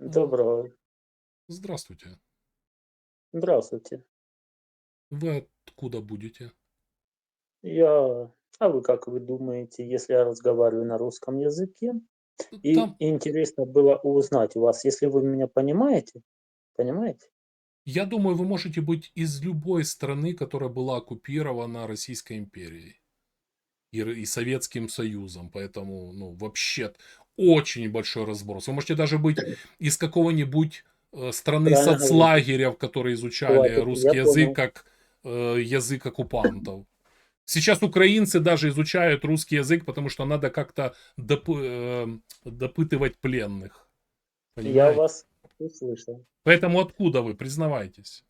Доброго. Здравствуйте. Здравствуйте. Вы откуда будете? Я а вы как вы думаете, если я разговариваю на русском языке? И Там интересно было узнать у вас, если вы меня понимаете понимаете? Я думаю, вы можете быть из любой страны, которая была оккупирована Российской империей и р и Советским Союзом. Поэтому, ну, вообще очень большой разброс. Вы можете даже быть из какого-нибудь, э, страны Правильно соцлагеря, в которой изучали Хватит, я русский язык понял. как, э, язык оккупантов. Сейчас украинцы даже изучают русский язык, потому что надо как-то доп э, допытывать пленных. Я Понимаете? вас услышал. Поэтому откуда вы, признавайтесь?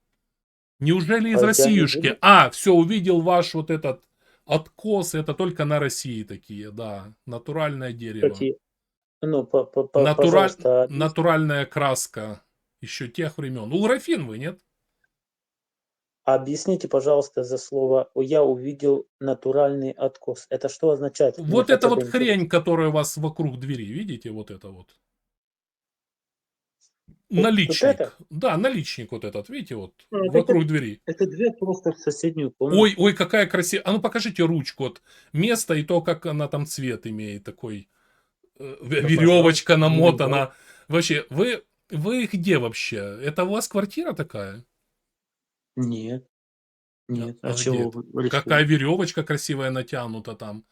Неужели из А я Россиюшки? А, всё, увидел ваш вот этот откос, это только на России такие, да, натуральное дерево. Какие? Ну, по по по Натураль пожалуйста, объясните. натуральная краска еще тех времен. Ну, графин вы, нет? Объясните, пожалуйста, за слово я увидел натуральный откос. Это что означает? Мне Вот это вот интересно. хрень, которая у вас вокруг двери, видите, вот это вот? Вот вот Наличник. это? Да, наличник вот этот, видите, вот А, вокруг это двери. это дверь просто в соседнюю комнату. Ой, ой, какая красивая. А ну покажите ручку, вот место и то, как она там цвет имеет такой. Э, Да, веревочка да. намотана. Вообще, вы вы где вообще? Это у вас квартира такая? Нет. А Нет. А а чего вы? Какая веревочка красивая натянута там.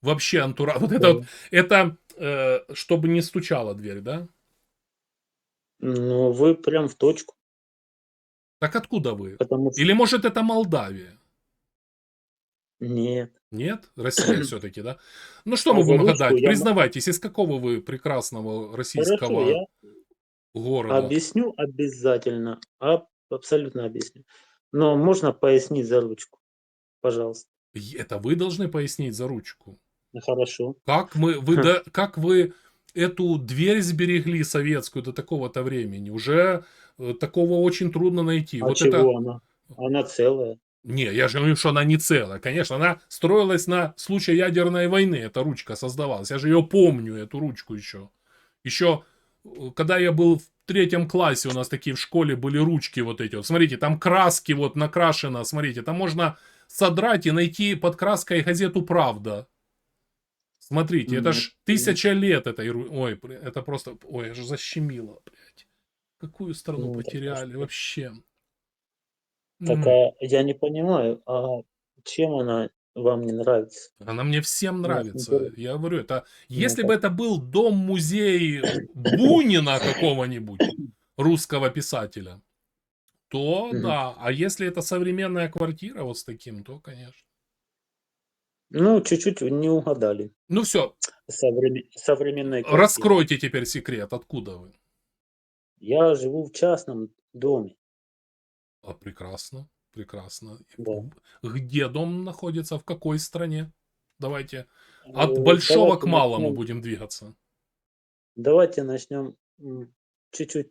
Вообще антура вот это вот, Да. это, э, чтобы не стучала дверь, да? Ну, вы прям в точку. Так откуда вы? Потому что Или, может, это Молдавия? Нет. Нет? Россия всё-таки, да? Ну, что А мы будем гадать? я Признавайтесь, из какого вы прекрасного Хорошо, российского я города? объясню обязательно. Аб абсолютно объясню. Но можно пояснить за ручку? Пожалуйста. Это вы должны пояснить за ручку. Ну, хорошо. Как мы вы да как вы эту дверь сберегли советскую до такого-то времени? Уже, э, такого очень трудно найти. А Вот чего это она? Она целая. Не, я же говорю, что она не целая. Конечно, она строилась на случай ядерной войны, эта ручка создавалась. Я же ее помню, эту ручку еще. Еще, э, когда я был в третьем классе, у нас такие в школе были ручки вот эти вот. Смотрите, там краски вот накрашено, смотрите, там можно содрать и найти под краской газету «Правда». Смотрите, это ж. 1000 лет этой Ой, это просто ой, аж защемило, блядь. Какую страну Ну, потеряли вообще? Так, а я не понимаю, а чем она вам не нравится? Она мне всем нравится. Я говорю, это Ну, если бы так это был дом-музей Бунина какого-нибудь, русского писателя, то Мгм. да. А если это современная квартира вот с таким, то конечно. Ну, чуть-чуть не угадали. Ну всё. Совреме современной квартиры. Раскройте теперь секрет, откуда вы? Я живу в частном доме. А, прекрасно, прекрасно. Да. где дом находится, в какой стране? Давайте от Э, большого к давайте малому начнем будем двигаться. давайте начнем, чуть-чуть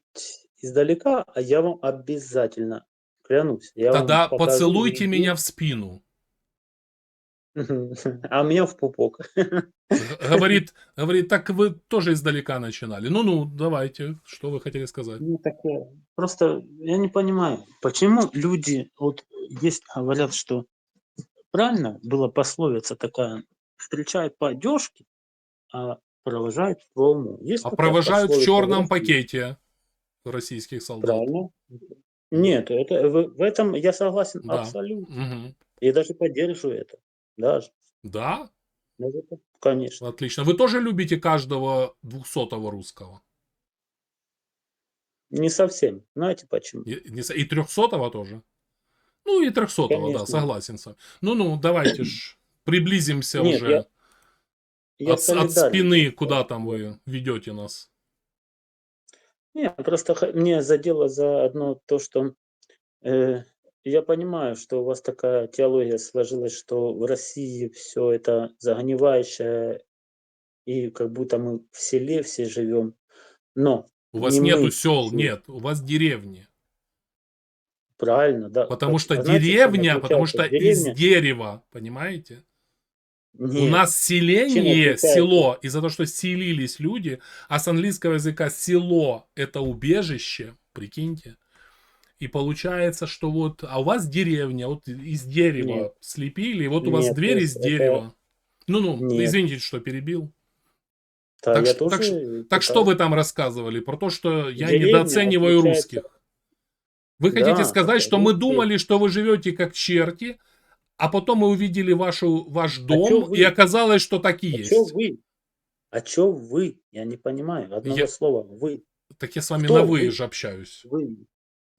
издалека, а я вам обязательно, клянусь, я Тогда покажу поцелуйте меня в спину. А меня в пупок. Говорит говорит: "Так вы тоже издалека начинали". Ну-ну, давайте, что вы хотели сказать? Ну, так, э, просто я не понимаю, почему люди, вот есть, говорят, что правильно была пословица такая: "Встречают по одежке, а провожают по уму". Есть А провожают в черном пакете российских солдат. Правильно. Нет, это в в этом я согласен Да. абсолютно. Мгм. И даже поддерживаю это. Даже. Да? Даже так, конечно. Отлично. Вы тоже любите каждого двухсотого русского? Не совсем. Знаете почему? И не и трехсотого тоже? Ну, и трехсотого, да, согласен. Ну-ну, давайте ж приблизимся Нет, уже я я от от спины, куда там вы ведете нас. Не, просто мне задело заодно то, что, э, я понимаю, что у вас такая теология сложилась, что в России всё это загнивающее, и как будто мы в селе все живем. Но У вас не нету мы живем. нет, у вас деревни. Правильно, да. Потому Так, что знаете, деревня, потому что из деревня? дерева, понимаете? У Нет. нас селение, село, из-за того, что селились люди, а с английского языка село – это убежище, прикиньте. И получается, что вот, а у вас деревня, вот из дерева Нет. слепили, и вот у вас Нет, дверь из это- дерева. Ну-ну, Нет. извините, что перебил. Да, Так ш- так ш- Так что вы там рассказывали? Про то, что я Деревня недооцениваю отличается- русских. Вы хотите Да, сказать, это что мы думали, что вы живете как черти, а потом мы увидели вашу, ваш чё дом, вы? и оказалось, что так и А есть. чё вы? А чё вы? Я не понимаю. Одного Я- слова. Вы. Так я с вами Кто на вы вы? же общаюсь. Вы.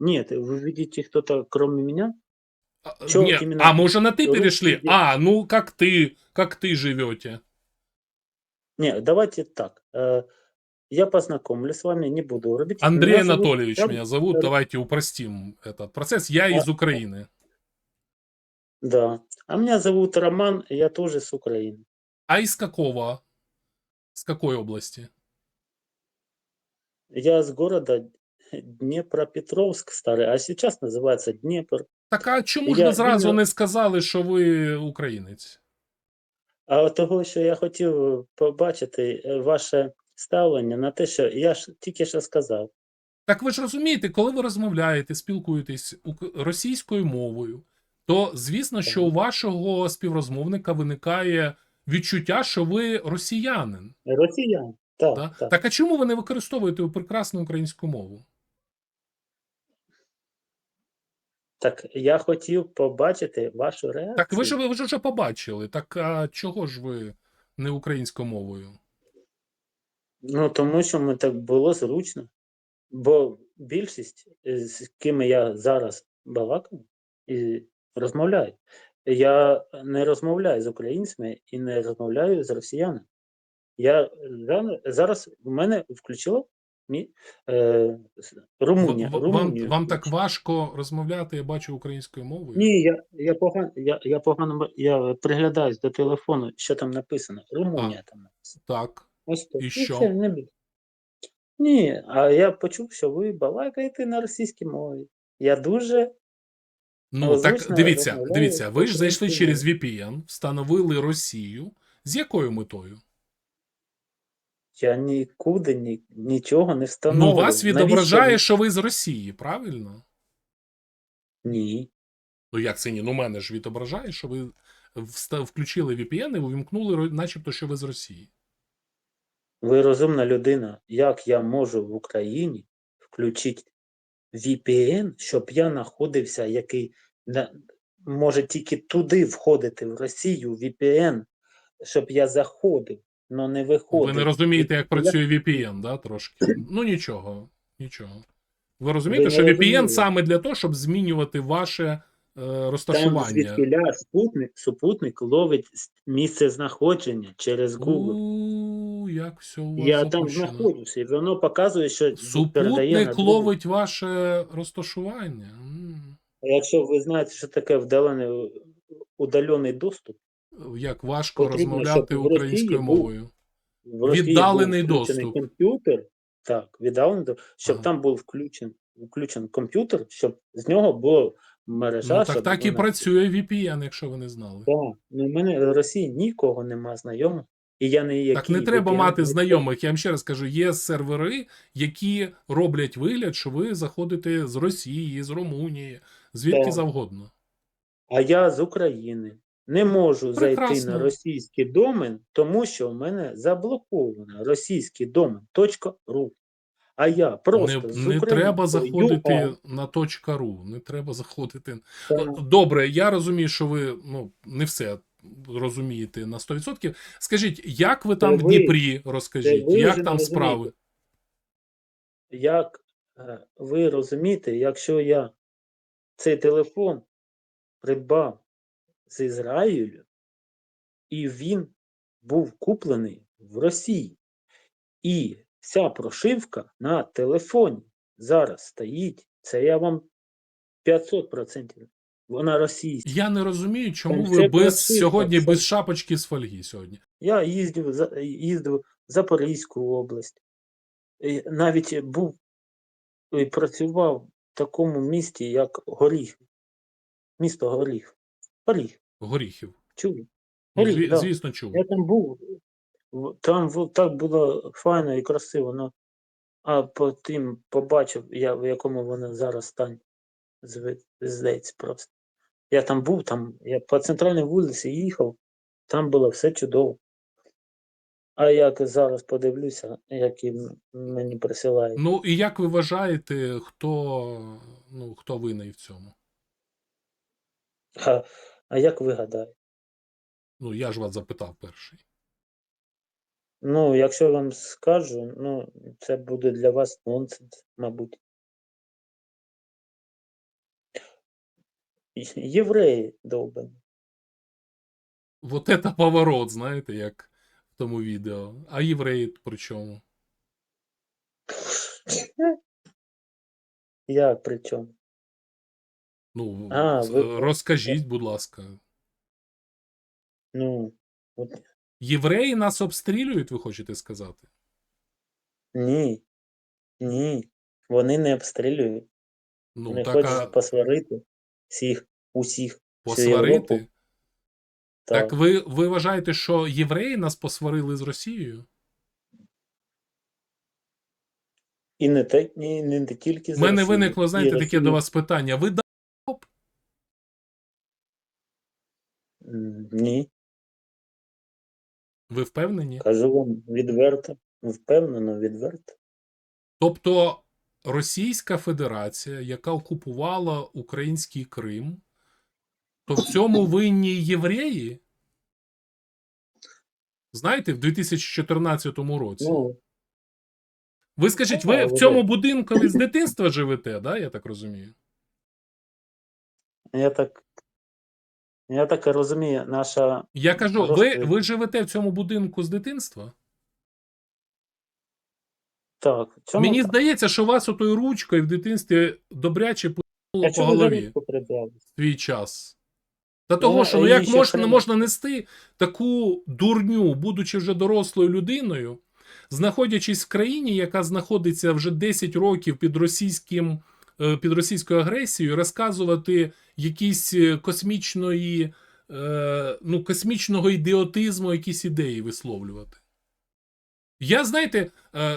Нет, вы видите кто-то кроме меня? А, Чё не, именно а мы уже на ты перешли? А, ну как ты, как ты живете? Не, давайте так. э, Я познакомлюсь с вами, не буду рубить. Андрей Меня зовут- Анатольевич Я- меня зовут. э, Давайте упростим этот процесс. Я из А- Украины. Да. А меня зовут Роман, я тоже с Украины. А из какого? С какой области? Я с города Днепропетровск старый, а сейчас называется Днепр. Так а чому ж Я ви зразу не сказали, що ви українець? А от того, що я хотів побачити ваше ставлення на те, що я ж тільки що сказав. Так ви ж розумієте, коли ви розмовляєте, спілкуєтесь російською мовою, то звісно, що у вашого співрозмовника виникає відчуття, що ви росіянин. Росіян. Так, так. Так а чому ви не використовуєте прекрасну українську мову? Так, я хотів побачити вашу реакцію. Так ви ж ви ж вже побачили. Так а чого ж ви не українською мовою? Ну, тому що ми так було зручно. Бо більшість, е, з ким я зараз балакаю і розмовляю, я не розмовляю з українцями і не розмовляю з росіянами. Я зараз в мене включило е, Румунія. Вам, Румунію вам так важко розмовляти, я бачу українською мовою? Ні, я, я погано, я, я погано я приглядаюсь до телефону, що там написано. Румунія там написано. Так. Ось то. І Ну, що? все, не. Ні, а я почув, що ви балакаєте на російській мові. Я дуже Ну, так дивіться, дивіться, ви ж зайшли через VPN, встановили Росію. З якою метою? Я нікуди ні, нічого не Ну, вас відображає, ви- що ви з Росії, правильно? Ні. Ну як це ні? Ну, мене ж відображає, що ви включили VPN і увімкнули, начебто, що ви з Росії. Ви розумна людина. Як я можу в Україні включити VPN, щоб я знаходився, який на, може тільки туди входити, в Росію, VPN, щоб я заходив, але не виходив. Ви не розумієте, як працює VPN, да, трошки? Ну нічого, нічого. Ви розумієте, Ви що VPN розумієте. саме для того, щоб змінювати ваше е, Там розташування. звідкиля супутник, супутник ловить місце знаходження через Google. У, як все у вас Я там запущено. знаходжуся, і воно показує, що передає на Супутник Google. ловить ваше розташування. М. А Якщо ви знаєте, що таке вдалений удалений доступ, Як важко Потрібно, розмовляти українською мовою. в Росії Віддалений був доступ. комп'ютер, так, віддалений доступ, щоб Ага. там був включен, включен комп'ютер, щоб з нього було мережа. Ну, так так і вона- працює VPN, якщо ви не знали. Так, ну в мене в Росії нікого нема знайомих, і я не Так не треба мати знайомих. Я вам ще раз кажу, є сервери, які роблять вигляд, що ви заходите з Росії, з Румунії, звідки Так. завгодно. А я з України. Не можу зайти на російський домен, тому що в мене заблоковано російський домен .ру. А я просто Не, з не треба заходити UA. на .ру, не треба заходити. Так. Добре, я розумію, що ви ну, не все розумієте на 100%. Скажіть, як ви там в ви- Дніпрі, розкажіть, ви як вже там не справи? Як е, ви розумієте, якщо я цей телефон придбав з Ізраїлю, і він був куплений в Росії, і вся прошивка на телефоні зараз стоїть, це я вам 500%. Вона російська. Я не розумію, чому Там ви без сьогодні без шапочки з фольги сьогодні. Я їздив, їздив в Запорізьку область. І навіть був і працював в такому місті, як Горіх. Місто Горіх. Горіх. Горіхів. Чули? Ну, Рік, зві- да. Звісно, чув. Я там був. Там так було файно і красиво, ну, а потім побачив, я, в якому воно зараз стані. Зви- Здається просто. Я там був, там, я по центральній вулиці їхав, там було все чудово. А як зараз подивлюся, які мені присилають. Ну і як ви вважаєте, хто, ну, хто винний в цьому? А, а як ви гадаєте? Ну, я ж вас запитав перший. Ну, якщо я вам скажу, ну, це буде для вас нонсенс, мабуть. Євреї довбані. Вот это поворот, знаєте, як в тому відео. А євреї при чому? Як при чому? Ну, А, ви- розкажіть, будь ласка. Ну, от, Євреї нас обстрілюють, ви хочете сказати? ні. Ні. Вони не обстрілюють. Ну, Вони так, хочуть а посварити всіх, усіх. всю Європу. посварити? Так, Так. ви, ви вважаєте, що євреї нас посварили з Росією? І не, те, ні, не, не тільки У мене Росією, виникло, і знаєте, таке Росію. до вас питання. Ви да- М, Ні. ви впевнені? Кажу вам відверто. Впевнено, відверто. Тобто Російська Федерація, яка окупувала український Крим, то в цьому винні євреї? Знаєте, в 2014 році. Ну, ви скажіть, ну, ви в цьому ви- будинку з дитинства живете, да, я так розумію? я так. Я так розумію, наша. Я кажу, ви, ви живете в цьому будинку з дитинства? Так, чому Мені так? здається, що вас отою ручкою в дитинстві добряче пнуло по голові свій час. Та того, Ну, що ну як можна, хрен- можна нести таку дурню, будучи вже дорослою людиною, знаходячись в країні, яка знаходиться вже 10 років під російським. Е, Під російською агресією розказувати якісь е, космічної, е, ну, космічного ідіотизму, якісь ідеї висловлювати. Я, знаєте,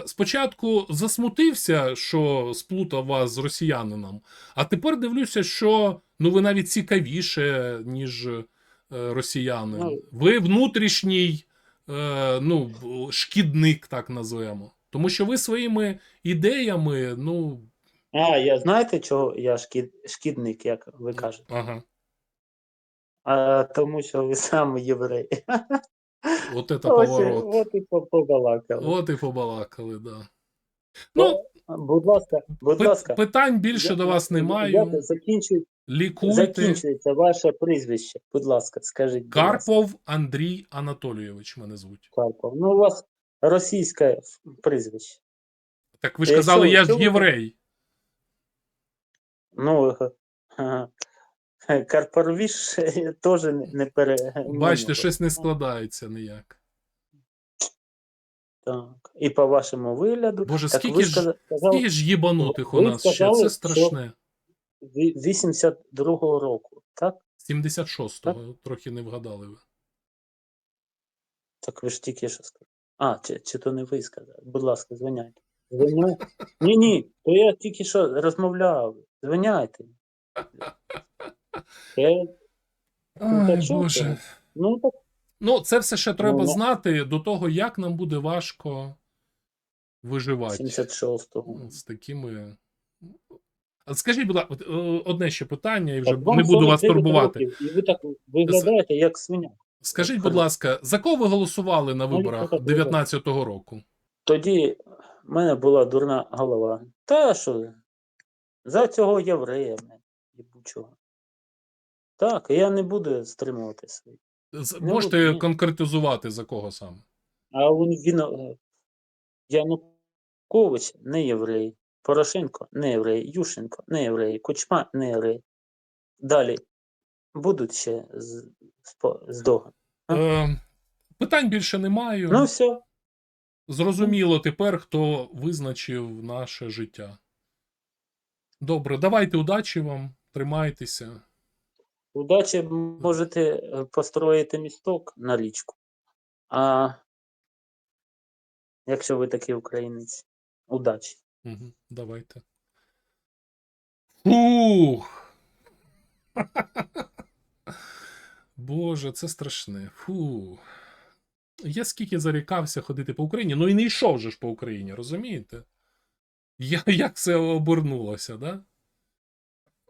спочатку засмутився, що сплутав вас з росіянином, а тепер дивлюся, що ну, ви навіть цікавіше, ніж росіянин. Ну. Ви внутрішній ну, шкідник, так назвемо. Тому що ви своїми ідеями, ну, А, я знаєте, чого я шкід, шкідник, як ви кажете? ага, А тому що ви сам єврей. от це поворот. от і побалакали. От і побалакали, да. Ну, Будь ласка, будь пи- ласка. питань більше Я- до вас не я- Закінчуй, Лікуйте. закінчується ваше прізвище. Будь ласка, скажіть. Карпов Андрій Анатолійович мене звуть. Карпов. Ну, у вас російське прізвище. Так ви ж Е, казали, я ж єврей. Ну, ага. Карпаровіш теж не, пере... Бачите, щось не складається ніяк. Так. І по вашому вигляду. Боже, так скільки ви ж- сказали, Скільки ж їбанутих у нас ще, це страшне. 82-го року, так? 76-го, трохи не вгадали ви. Так ви ж тільки що сказали. А, чи, чи то не ви сказали? Будь ласка. Звиняйте. Ні, ні, то я тільки що розмовляв. Звиняйте. Я, Ай, Боже. ну так Ну, це все ще треба Ну, ну. знати до того, як нам буде важко виживати 76-го. Ну, з такими. А Скажіть, будь ласка, е, одне ще питання, і вже Так не буду вас турбувати. років, І ви так виглядаєте, як свиня. Скажіть, будь ласка, за кого ви голосували на Ну, виборах так, 19-го року? Тоді в мене була дурна голова. Та що? За цього єврея, єбучого. Так, я не буду стримувати свої. Можете буду, конкретизувати за кого саме? А він, він е, Янукович не єврей, Порошенко не єврей, Ющенко не єврей, Кучма не єврей. Далі будуть ще з, з, з Дога. А? Е, питань більше не маю. Ну все. Зрозуміло тепер, хто визначив наше життя. Добре, давайте удачі вам, тримайтеся. Удачі можете е, построїти місток на річку. А якщо ви такий українець, удачі. Угу, давайте. Фух. Боже, це страшне. Фу. Я скільки зарікався ходити по Україні, ну і не йшов же ж по Україні, розумієте? Я, як це обернулося, да?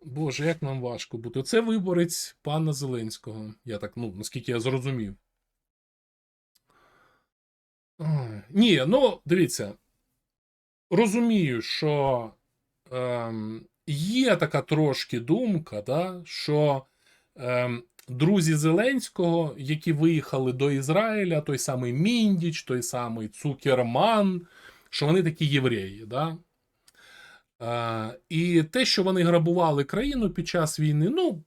Боже, як нам важко бути. Це виборець пана Зеленського. Я так, ну, наскільки я зрозумів. Ой. Ні, ну, дивіться. Розумію, що ем, є така трошки думка, да, що ем, друзі Зеленського, які виїхали до Ізраїля, той самий Міндіч, той самий Цукерман, що вони такі євреї. Да? Е, і те, що вони грабували країну під час війни, ну,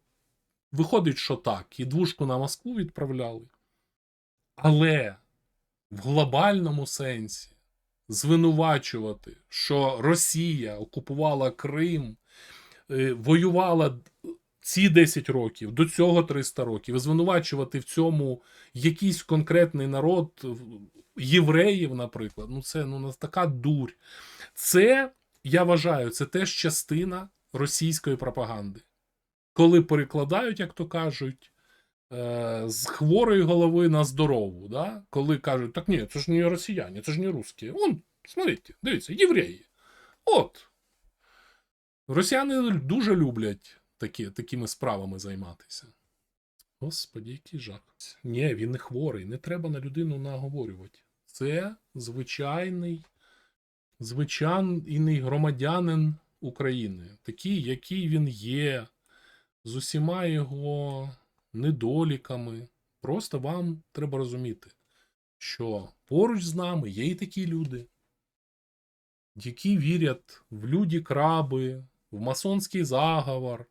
виходить, що так. І двушку на Москву відправляли. Але в глобальному сенсі звинувачувати, що Росія окупувала Крим, е, воювала ці 10 років, до цього 300 років, і звинувачувати в цьому якийсь конкретний народ, євреїв, наприклад, ну це ну, така дурь. Це, я вважаю, це теж частина російської пропаганди. Коли перекладають, як то кажуть, е, з хворої голови на здорову, да? коли кажуть, так ні, це ж не росіяни, це ж не русські. Вон, смотрите, дивіться, євреї. От. Росіяни дуже люблять такі, такими справами займатися. Господі, який жах. Ні, він не хворий, не треба на людину наговорювати. Це звичайний, звичайний громадянин України, такий, який він є, з усіма його недоліками. Просто вам треба розуміти, що поруч з нами є і такі люди, які вірять в люди краби, в масонський заговор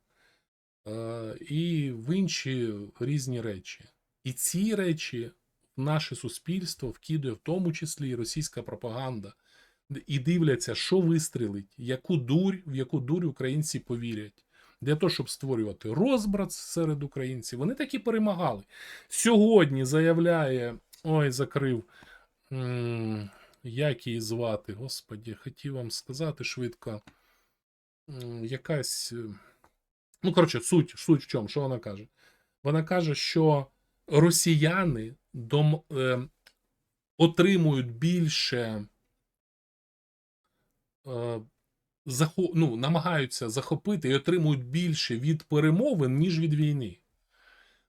е, і в інші різні речі. І ці речі в наше суспільство вкидує в тому числі і російська пропаганда. І дивляться, що вистрілить, яку дурь, в яку дурь українці повірять. Для того, щоб створювати розбрат серед українців. Вони таки перемагали. Сьогодні заявляє. Ой, закрив. Як її звати? Господі, хотів вам сказати швидко. Якась. е, Ну, коротше, суть, суть в чому, що вона каже? Вона каже, що росіяни дом, е, отримують більше. Е, ну, намагаються захопити і отримують більше від перемовин, ніж від війни.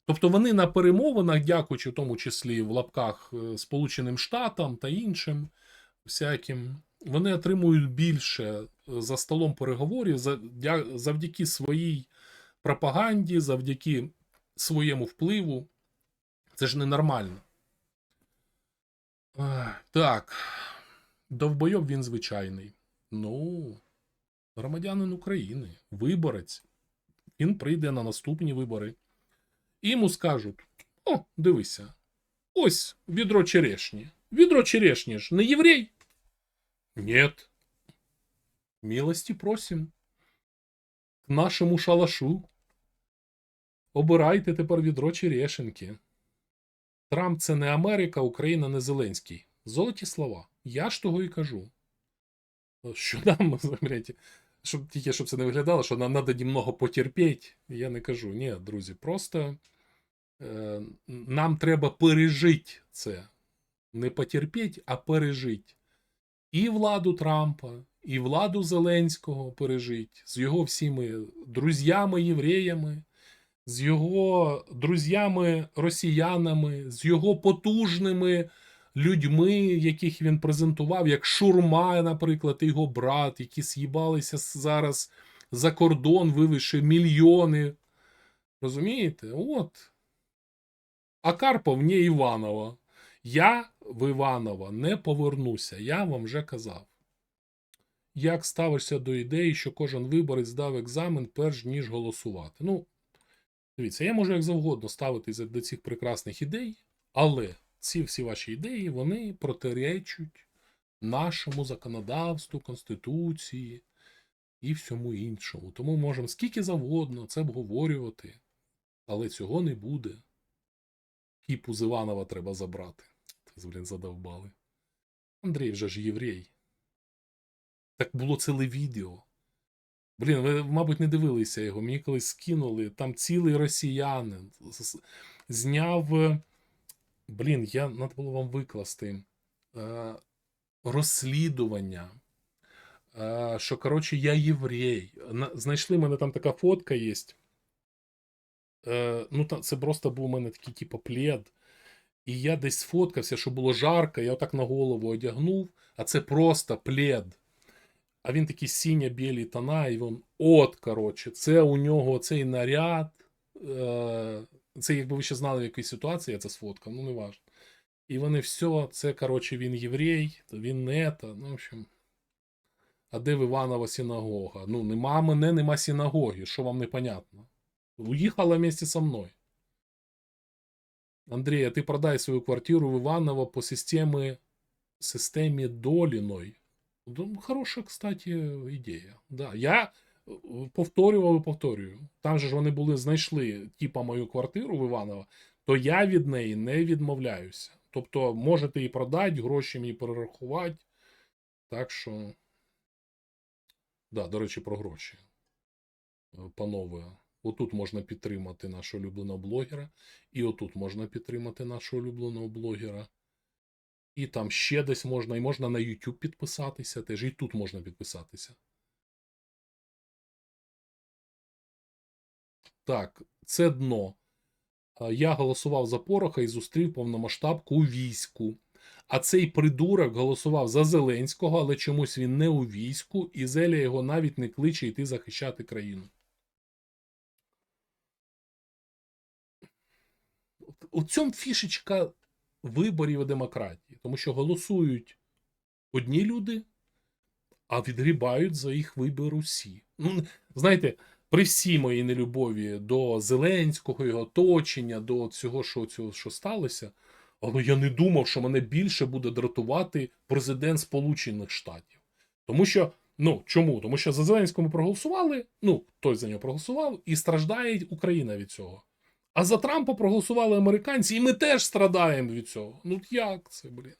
Тобто вони на перемовинах, дякуючи в тому числі в лапках е, Сполученим Штатам та іншим всяким, вони отримують більше е, за столом переговорів завдяки своїй пропаганді, завдяки своєму впливу. Це ж ненормально. Так, довбойоб він звичайний. Ну, громадянин України, виборець. Він прийде на наступні вибори. І йому скажуть: о, дивися, ось відро черешні. Відро черешні ж не єврей? Нет. Милості просим. К нашому шалашу. Обирайте тепер відро черешенки. Трамп це не Америка, Україна не Зеленський. Золоті слова. Я ж того і кажу. Що нам, блядь, щоб тільки щоб це не виглядало, що нам треба немного потерпіти. Я не кажу. Ні, друзі, просто е, нам треба пережити це. Не потерпіть, а пережити. І владу Трампа, і владу Зеленського пережити з його всіми друзями-євреями, з його друзями-росіянами, з його потужними людьми, яких він презентував, як Шурма, наприклад, і його брат, які з'їбалися зараз за кордон, вивівши мільйони. Розумієте? От. А Карпов не Іванова. Я в Іванова не повернуся, я вам вже казав. Як ставишся до ідеї, що кожен виборець здав екзамен, перш ніж голосувати? Ну, дивіться, я можу як завгодно ставитися до цих прекрасних ідей, але ці всі ваші ідеї вони протиречать нашому законодавству, Конституції і всьому іншому. Тому можемо скільки завгодно це обговорювати. Але цього не буде. Кіпу з Іванова треба забрати. Це, блін, задовбали. Андрій вже ж єврей. Так було ціле відео. Блін, ви, мабуть, не дивилися його. Мені колись скинули. Там цілий росіянин зняв. Блін, я треба було вам викласти. Е, розслідування. Е, що, коротше, я єврей. На, знайшли мене там така фотка є. Е, ну, та, це просто був у мене такий, типу, плед. І я десь сфоткався, що було жарко, я отак на голову одягнув, а це просто плед. А він такий синя-білі тона, і він от, коротше, це у нього цей наряд. Е, це якби ви ще знали, в якій ситуації я це сфоткав, ну не важно. І вони все, це, коротше, він єврей, він не та, ну, в общем. А де в Іванова синагога? Ну, нема мене, нема синагоги, що вам непонятно. Уїхала вместе со мною. Андрій, а ти продай свою квартиру в Иваново по системі, системі Доліної. Ну, хороша, кстати, ідея. Да. Я повторював і повторюю. Там же ж вони були, знайшли типа мою квартиру в Іваново, то я від неї не відмовляюся. Тобто, можете її продати, гроші мені перерахувати. Так що. Да, до речі, про гроші. Е, Панове, отут можна підтримати нашого улюбленого блогера, і отут можна підтримати нашого улюбленого блогера. І там ще десь можна, і можна на YouTube підписатися теж, і тут можна підписатися. Так, це дно. Я голосував за Пороха і зустрів повномасштабку у війську. А цей придурок голосував за Зеленського, але чомусь він не у війську, і Зеля його навіть не кличе йти захищати країну. У цьому фішечка виборів і демократії, тому що голосують одні люди, а відгрібають за їх вибір усі. Ну, знаєте, при всій моїй нелюбові до Зеленського, його оточення, до цього, що, цього, що сталося, але я не думав, що мене більше буде дратувати президент Сполучених Штатів. Тому що, ну чому? Тому що за Зеленського ми проголосували, ну, той за нього проголосував, і страждає Україна від цього. А за Трампа проголосували американці, і ми теж страдаємо від цього. Ну як це, блін?